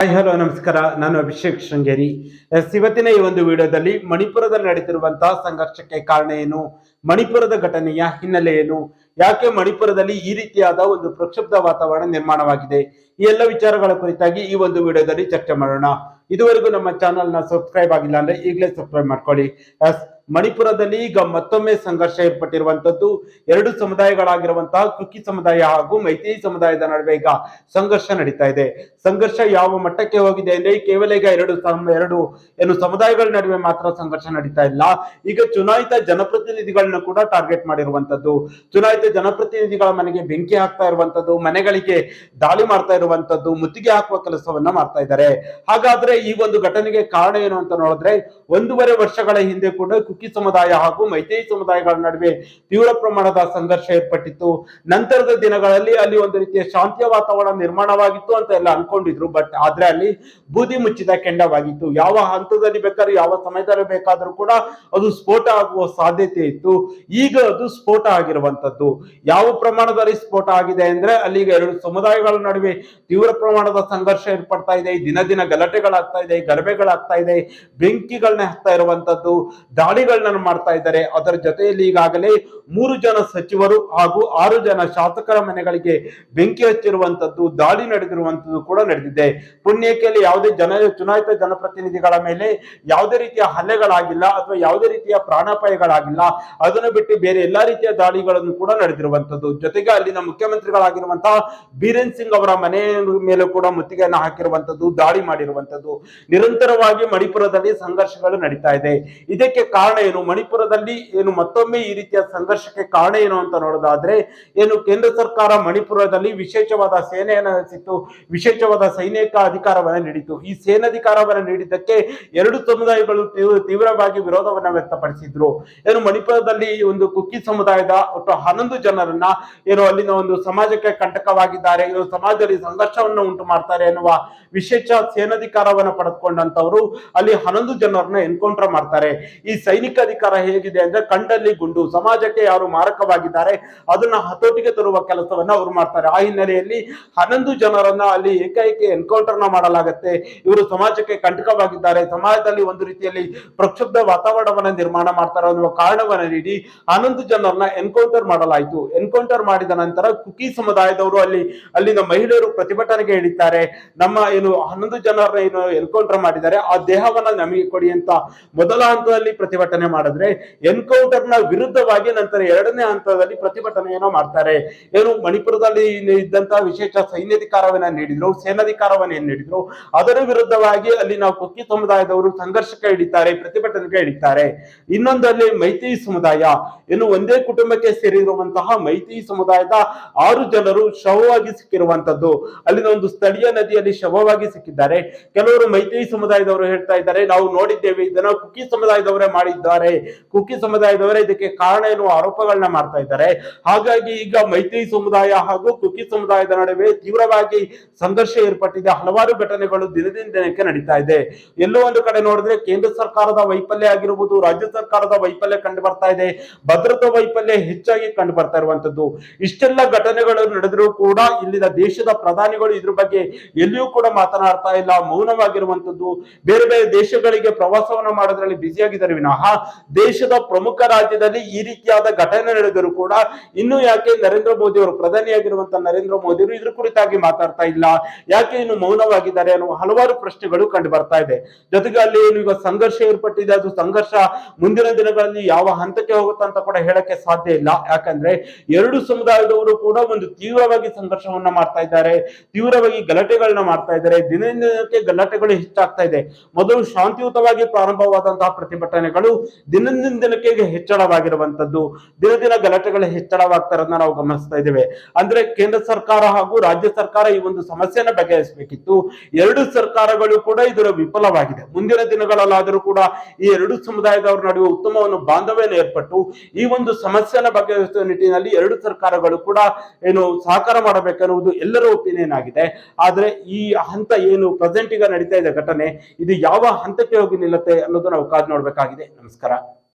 Hi hello ನಮಸ್ಕಾರ. ನಾನು Abhishek Sringeri. S, ಇವತ್ತಿನ ಈ ಒಂದು ವಿಡಿಯೋದಲ್ಲಿ ಮಣಿಪುರದಲ್ಲಿ ನಡೆದಿರುವಂತಹ ಸಂಘರ್ಷಕ್ಕೆ ಕಾರಣ ಏನು? ಮಣಿಪುರದ ಘಟನೆಯ ಹಿನ್ನೆಲೆ ಏನು? ಯಾಕೆ ಮಣಿಪುರದಲ್ಲಿ ಈ ರೀತಿಯಾದ ಒಂದು ಪ್ರಕ್ಷುಬ್ಧ ವಾತಾವರಣ ನಿರ್ಮಾಣವಾಗಿದೆ? ಈ ಎಲ್ಲ ವಿಚಾರಗಳ ಕುರಿತಾಗಿ ಈ ಒಂದು ವಿಡಿಯೋದಲ್ಲಿ ಚರ್ಚೆ ಮಾಡೋಣ. ಇದುವರೆಗೂ ನಮ್ಮ ಚಾನಲ್ನ ಸಬ್ಸ್ಕ್ರೈಬ್ ಆಗಿಲ್ಲ ಅಂದ್ರೆ ಈಗಲೇ ಸಬ್ಸ್ಕ್ರೈಬ್ ಮಾಡ್ಕೊಳ್ಳಿ. ಎಸ್ ಮಣಿಪುರದಲ್ಲಿ ಈಗ ಮತ್ತೊಮ್ಮೆ ಸಂಘರ್ಷ ಏರ್ಪಟ್ಟಿರುವಂತದ್ದು. ಎರಡು ಸಮುದಾಯಗಳಾಗಿರುವಂತಹ ಕುಕ್ಕಿ ಸಮುದಾಯ ಹಾಗೂ ಮೈತ್ರಿ ಸಮುದಾಯದ ನಡುವೆ ಈಗ ಸಂಘರ್ಷ ನಡೀತಾ ಇದೆ. ಸಂಘರ್ಷ ಯಾವ ಮಟ್ಟಕ್ಕೆ ಹೋಗಿದೆ ಅಂದ್ರೆ ಕೇವಲ ಈಗ ಎರಡು ಎರಡು ಏನು ಸಮುದಾಯಗಳ ನಡುವೆ ಮಾತ್ರ ಸಂಘರ್ಷ ನಡೀತಾ ಇಲ್ಲ. ಈಗ ಚುನಾಯಿತ ಜನಪ್ರತಿನಿಧಿಗಳನ್ನ ಕೂಡ ಟಾರ್ಗೆಟ್ ಮಾಡಿರುವಂತದ್ದು. ಚುನಾಯಿತ ಜನಪ್ರತಿನಿಧಿಗಳ ಮನೆಗೆ ಬೆಂಕಿ ಹಾಕ್ತಾ ಇರುವಂತದ್ದು, ಮನೆಗಳಿಗೆ ದಾಳಿ ಮಾಡ್ತಾ ಇರುವಂತದ್ದು, ಮುತ್ತಿಗೆ ಹಾಕುವ ಕೆಲಸವನ್ನ ಮಾಡ್ತಾ ಇದ್ದಾರೆ. ಹಾಗಾದ್ರೆ ಈ ಒಂದು ಘಟನೆಗೆ ಕಾರಣ ಏನು ಅಂತ ನೋಡಿದ್ರೆ, ಒಂದೂವರೆ ವರ್ಷಗಳ ಹಿಂದೆ ಕೂಡ ಕುಕಿ ಸಮುದಾಯ ಹಾಗೂ ಮೈತ್ರಿ ಸಮುದಾಯಗಳ ನಡುವೆ ತೀವ್ರ ಪ್ರಮಾಣದ ಸಂಘರ್ಷ ಏರ್ಪಟ್ಟಿತ್ತು. ನಂತರದ ದಿನಗಳಲ್ಲಿ ಅಲ್ಲಿ ಒಂದು ರೀತಿಯ ಶಾಂತಿಯ ವಾತಾವರಣ ನಿರ್ಮಾಣವಾಗಿತ್ತು ಅಂತ ಎಲ್ಲ ಅನ್ಕೊಂಡಿದ್ರು. ಬಟ್ ಆದ್ರೆ ಅಲ್ಲಿ ಬೂದಿ ಮುಚ್ಚಿದ ಕೆಂಡವಾಗಿತ್ತು. ಯಾವ ಹಂತದಲ್ಲಿ ಬೇಕಾದ್ರೂ, ಯಾವ ಸಮಯದಲ್ಲಿ ಬೇಕಾದ್ರೂ ಕೂಡ ಅದು ಸ್ಫೋಟ ಆಗುವ ಸಾಧ್ಯತೆ ಇತ್ತು. ಈಗ ಅದು ಸ್ಫೋಟ ಆಗಿರುವಂತದ್ದು. ಯಾವ ಪ್ರಮಾಣದಲ್ಲಿ ಸ್ಫೋಟ ಆಗಿದೆ ಅಂದ್ರೆ ಅಲ್ಲಿಗ ಎರಡು ಸಮುದಾಯಗಳ ನಡುವೆ ತೀವ್ರ ಪ್ರಮಾಣದ ಸಂಘರ್ಷ ಏರ್ಪಡ್ತಾ ಇದೆ. ದಿನ ದಿನ ಗಲಾಟೆಗಳಾಗ್ತಾ ಇದೆ, ಗಲಭೆಗಳಾಗ್ತಾ ಇದೆ. ಬೆಂಕಿಗಳನ್ನ ಹತ್ತಾ ಇರುವಂತದ್ದು. ದಾಳಿಗಳನ್ನ ಮಾಡ್ತಾ ಇದ್ದಾರೆ. ಅದರ ಜೊತೆಯಲ್ಲಿ ಈಗಾಗಲೇ ಮೂರು ಜನ ಸಚಿವರು ಹಾಗೂ ಆರು ಜನ ಶಾಸಕರ ಮನೆಗಳಿಗೆ ಬೆಂಕಿ ಹಚ್ಚಿರುವಂತದ್ದು, ದಾಳಿ ನಡೆದಿರುವಂತದ್ದು ಕೂಡ ನಡೆದಿದೆ. ಪುಣ್ಯಕ್ಕೆಯಲ್ಲಿ ಯಾವುದೇ ಜನ, ಚುನಾಯಿತ ಜನಪ್ರತಿನಿಧಿಗಳ ಮೇಲೆ ಯಾವುದೇ ರೀತಿಯ ಹಲ್ಲೆಗಳಾಗಿಲ್ಲ ಅಥವಾ ಯಾವುದೇ ರೀತಿಯ ಪ್ರಾಣಾಪಾಯಗಳಾಗಿಲ್ಲ. ಅದನ್ನು ಬಿಟ್ಟು ಬೇರೆ ಎಲ್ಲಾ ರೀತಿಯ ದಾಳಿಗಳನ್ನು ಕೂಡ ನಡೆದಿರುವಂತದ್ದು. ಜೊತೆಗೆ ಅಲ್ಲಿನ ಮುಖ್ಯಮಂತ್ರಿಗಳಾಗಿರುವಂತಹ ಬೀರೇನ್ ಸಿಂಗ್ ಅವರ ಮನೆ ಮೇಲೆ ಕೂಡ ಮುತ್ತಿಗೆಯನ್ನು ಹಾಕಿರುವಂತದ್ದು, ದಾಳಿ ಮಾಡಿರುವಂತದ್ದು. ನಿರಂತರವಾಗಿ ಮಣಿಪುರದಲ್ಲಿ ಸಂಘರ್ಷಗಳು ನಡೀತಾ ಇದೆ. ಇದಕ್ಕೆ ಕಾರಣ ಏನು? ಮಣಿಪುರದಲ್ಲಿ ಏನು ಮತ್ತೊಮ್ಮೆ ಈ ರೀತಿಯ ಸಂಘರ್ಷಕ್ಕೆ ಕಾರಣ ಏನು ಅಂತ ನೋಡೋದಾದ್ರೆ, ಏನು ಕೇಂದ್ರ ಸರ್ಕಾರ ಮಣಿಪುರದಲ್ಲಿ ವಿಶೇಷವಾದ ಸೇನೆಯನ್ನು ನಡೆಸಿತ್ತು ವಿಶೇಷವಾದ ಸೈನಿಕ ಅಧಿಕಾರವನ್ನು ನೀಡಿತು ಈ ಸೇನಾಧಿಕಾರವನ್ನು ನೀಡಿದ್ದಕ್ಕೆ ಎರಡು ಸಮುದಾಯಗಳು ತೀವ್ರವಾಗಿ ವಿರೋಧವನ್ನ ವ್ಯಕ್ತಪಡಿಸಿದ್ರು. ಏನು ಮಣಿಪುರದಲ್ಲಿ ಒಂದು ಕುಕ್ಕಿ ಸಮುದಾಯದ ಒಟ್ಟು ಹನ್ನೊಂದು ಜನರನ್ನ ಏನು ಅಲ್ಲಿನ ಒಂದು ಸಮಾಜಕ್ಕೆ ಕಂಟಕವಾಗಿದ್ದಾರೆ. ಇವರು ಸಮಾಜದಲ್ಲಿ ಸಂಘರ್ಷವನ್ನು ಉಂಟು ಮಾಡ್ತಾರೆ ಎನ್ನುವ ವಿಶೇಷ ಸೇನಾಧಿಕಾರವನ್ನು ಪಡೆದುಕೊಂಡಂತವರು ಅಲ್ಲಿ ಹನ್ನೊಂದು ಜನರನ್ನ ಎನ್ಕೌಂಟರ್ ಮಾಡ್ತಾರೆ. ಈ ಸೈನಿಕ ಅಧಿಕಾರ ಹೇಗಿದೆ ಅಂದ್ರೆ ಕಂಡಲ್ಲಿ ಗುಂಡು. ಸಮಾಜಕ್ಕೆ ಯಾರು ಮಾರಕವಾಗಿದ್ದಾರೆ, ಅದನ್ನ ಹತೋಟಿಗೆ ತರುವ ಕೆಲಸವನ್ನ ಅವರು ಮಾಡ್ತಾರೆ. ಆ ಹಿನ್ನೆಲೆಯಲ್ಲಿ ಹನ್ನೊಂದು ಜನರನ್ನ ಅಲ್ಲಿ ಏಕೈಕ ಎನ್ಕೌಂಟರ್ನ ಮಾಡಲಾಗತ್ತೆ. ಇವರು ಸಮಾಜಕ್ಕೆ ಕಂಟಕವಾಗಿದ್ದಾರೆ. ಸಮಾಜದಲ್ಲಿ ಒಂದು ರೀತಿಯಲ್ಲಿ ಪ್ರಕ್ಷುಬ್ಧ ವಾತಾವರಣವನ್ನ ನಿರ್ಮಾಣ ಮಾಡ್ತಾರೆ ಅನ್ನುವ ಕಾರಣವನ್ನ ನೀಡಿ ಹನ್ನೊಂದು ಜನರನ್ನ ಎನ್ಕೌಂಟರ್ ಮಾಡಲಾಯಿತು. ಎನ್ಕೌಂಟರ್ ಮಾಡಿದ ನಂತರ ಕುಕಿ ಸಮುದಾಯದವರು ಅಲ್ಲಿ, ಅಲ್ಲಿನ ಮಹಿಳೆಯರು ಪ್ರತಿಭಟನೆಗೆ ಇಳಿತಾರೆ. ನಮ್ಮ ಏನು ಹನ್ನೊಂದು ಜನರನ್ನ ಏನು ಎನ್ಕೌಂಟರ್ ಮಾಡಿದ್ದಾರೆ, ಆ ದೇಹವನ್ನ ನಮಗೆ ಕೊಡಿ ಅಂತ ಮೊದಲ ಹಂತದಲ್ಲಿ ಪ್ರತಿಭಟನೆ ಮಾಡಿದ್ರೆ ಎನ್ಕೌಂಟರ್ನ ವಿರುದ್ಧವಾಗಿ ನಂತರ ಎರಡನೇ ಹಂತದಲ್ಲಿ ಪ್ರತಿಭಟನೆಯನ್ನ ಮಾಡ್ತಾರೆ. ಏನು ಮಣಿಪುರದಲ್ಲಿ ಇದ್ದಂತಹ ವಿಶೇಷ ಸೈನ್ಯಾಧಿಕಾರವನ್ನ ನೀಡಿದ್ರು, ಸೇನಾಧಿಕಾರವನ್ನ ನೀಡಿದ್ರು, ಅದರ ವಿರುದ್ಧವಾಗಿ ಅಲ್ಲಿ ನಾವು ಕುಕ್ಕಿ ಸಮುದಾಯದವರು ಸಂಘರ್ಷಕ್ಕೆ ಇಡಿತಾರೆ ಪ್ರತಿಭಟನೆಗೆ ಇಡಿತಾರೆ ಇನ್ನೊಂದಲ್ಲಿ ಮೈತ್ರಿ ಸಮುದಾಯ. ಏನು ಒಂದೇ ಕುಟುಂಬಕ್ಕೆ ಸೇರಿರುವಂತಹ ಮೈತ್ರಿ ಸಮುದಾಯದ ಆರು ಜನರು ಶವವಾಗಿ ಸಿಕ್ಕಿರುವಂತದ್ದು. ಅಲ್ಲಿನ ಒಂದು ಸ್ಥಳೀಯ ನದಿಯಲ್ಲಿ ಶವವಾಗಿ ಸಿಕ್ಕಿದ್ದಾರೆ. ಕೆಲವರು ಮೈತ್ರಿ ಸಮುದಾಯದವರು ಹೇಳ್ತಾ ಇದ್ದಾರೆ, ನಾವು ನೋಡಿದ್ದೇವೆ, ಇದನ್ನ ಕುಕ್ಕಿ ಸಮುದಾಯದವರೇ ಮಾಡಿದ್ದಾರೆ. ಕುಕ್ಕಿ ಸಮುದಾಯದವರೇ ಇದಕ್ಕೆ ಕಾರಣ ಎನ್ನುವ ಆರೋಪಗಳನ್ನ ಮಾಡ್ತಾ ಇದ್ದಾರೆ. ಹಾಗಾಗಿ ಈಗ ಮೈತ್ರಿ ಸಮುದಾಯ ಹಾಗೂ ಕುಕ್ಕಿ ಸಮುದಾಯದ ನಡುವೆ ತೀವ್ರವಾಗಿ ಸಂಘರ್ಷ ಏರ್ಪಟ್ಟಿದೆ. ಹಲವಾರು ಘಟನೆಗಳು ದಿನದಿಂದ ದಿನಕ್ಕೆ ನಡೀತಾ ಇದೆ. ಎಲ್ಲೋ ಒಂದು ಕಡೆ ನೋಡಿದ್ರೆ ಕೇಂದ್ರ ಸರ್ಕಾರದ ವೈಫಲ್ಯ ಆಗಿರುವುದು, ರಾಜ್ಯ ಸರ್ಕಾರದ ವೈಫಲ್ಯ ಕಂಡು ಬರ್ತಾ ಇದೆ. ಭದ್ರತಾ ವೈಫಲ್ಯ ಹೆಚ್ಚಾಗಿ ಕಂಡು ಬರ್ತಾ ಇರುವಂತದ್ದು ಇಷ್ಟೆಲ್ಲ ಘಟನೆಗಳು ನಡೆದರೂ ಕೂಡ ಇಲ್ಲಿನ ದೇಶದ ಪ್ರಧಾನಿಗಳು ಇದ್ರ ಬಗ್ಗೆ ಎಲ್ಲಿಯೂ ಕೂಡ ಮಾತನಾಡ್ತಾ ಇಲ್ಲ. ಮೌನವಾಗಿರುವಂತದ್ದು ಬೇರೆ ಬೇರೆ ದೇಶಗಳಿಗೆ ಪ್ರವಾಸವನ್ನ ಮಾಡೋದ್ರಲ್ಲಿ ಬ್ಯುಸಿಯಾಗಿದ್ದಾರೆ ವಿನಃ. ದೇಶದ ಪ್ರಮುಖ ರಾಜ್ಯದಲ್ಲಿ ಈ ರೀತಿಯಾದ ಘಟನೆ ನಡೆದರೂ ಕೂಡ ಇನ್ನು ಯಾಕೆ ನರೇಂದ್ರ ಮೋದಿ ಅವರು ಪ್ರಧಾನಿಯಾಗಿರುವಂತಹ ನರೇಂದ್ರ ಮೋದಿ ಅವರು ಇದ್ರ ಕುರಿತಾಗಿ ಮಾತಾಡ್ತಾ ಇಲ್ಲ? ಯಾಕೆ ಇನ್ನು ಮೌನವಾಗಿದ್ದಾರೆ ಅನ್ನುವ ಹಲವಾರು ಪ್ರಶ್ನೆಗಳು ಕಂಡು ಬರ್ತಾ ಇದೆ. ಜೊತೆಗೆ ಅಲ್ಲಿ ಏನು ಈಗ ಸಂಘರ್ಷ ಏರ್ಪಟ್ಟಿದೆ, ಅದು ಸಂಘರ್ಷ ಮುಂದಿನ ದಿನಗಳಲ್ಲಿ ಯಾವ ಹಂತಕ್ಕೆ ಹೋಗುತ್ತೆ ಅಂತ ಕೂಡ ಹೇಳಕ್ಕೆ ಸಾಧ್ಯ ಇಲ್ಲ. ಯಾಕಂದ್ರೆ ಎರಡು ಸಮುದಾಯದವರು ಕೂಡ ಒಂದು ತೀವ್ರವಾಗಿ ಸಂಘರ್ಷವನ್ನ ಮಾಡ್ತಾ ಇದ್ದಾರೆ, ತೀವ್ರವಾಗಿ ಗಲಾಟೆಗಳನ್ನ ಮಾಡ್ತಾ ಇದ್ದಾರೆ ದಿನ ದಿನಕ್ಕೆ ಗಲಾಟೆಗಳು ಹೆಚ್ಚಾಗ್ತಾ ಇದೆ. ಮೊದಲು ಶಾಂತಿಯುತವಾಗಿ ಪ್ರಾರಂಭವಾದಂತಹ ಪ್ರತಿಭಟನೆಗಳು ದಿನದಿಂದ ದಿನಕ್ಕೆ ಹೆಚ್ಚಳವಾಗಿರುವಂತದ್ದು ದಿನ ದಿನ ಗಲಾಟೆಗಳು ಹೆಚ್ಚಳವಾಗ್ತಾ ಇರೋದನ್ನ ನಾವು ಗಮನಿಸ್ತಾ ಇದ್ದೇವೆ. ಅಂದ್ರೆ ಕೇಂದ್ರ ಸರ್ಕಾರ ಹಾಗೂ ರಾಜ್ಯ ಸರ್ಕಾರ ಈ ಒಂದು ಸಮಸ್ಯೆನ ಬಗೆಹರಿಸಬೇಕಿತ್ತು. ಎರಡು ಸರ್ಕಾರಗಳು ಕೂಡ ಇದರ ವಿಫಲವಾಗಿದೆ. ಮುಂದಿನ ದಿನಗಳಲ್ಲಾದರೂ ಕೂಡ ಈ ಎರಡು ಸಮುದಾಯದವರ ನಡುವೆ ಉತ್ತಮ ಒಂದು ಬಾಂಧವ್ಯನ ಏರ್ಪಟ್ಟು ಈ ಒಂದು ಸಮಸ್ಯೆನ ಬಗೆಹರಿಸುವ ನಿಟ್ಟಿನಲ್ಲಿ ಎರಡು ಸರ್ಕಾರಗಳು ಕೂಡ ಏನು ಸಹಕಾರ ಮಾಡಬೇಕನ್ನುವುದು ಎಲ್ಲರ ಒಪಿನಿಯನ್ ಆಗಿದೆ. ಆದ್ರೆ ಈ ಹಂತ ಏನು ಪ್ರೆಸೆಂಟ್ ಈಗ ನಡೀತಾ ಇದೆ ಘಟನೆ, ಇದು ಯಾವ ಹಂತಕ್ಕೆ ಹೋಗಿ ನಿಲ್ಲುತ್ತೆ ಅನ್ನೋದು ನಾವು ಕಾದು ನೋಡ್ಬೇಕಾಗಿದೆ. ನಮಸ್ಕಾರ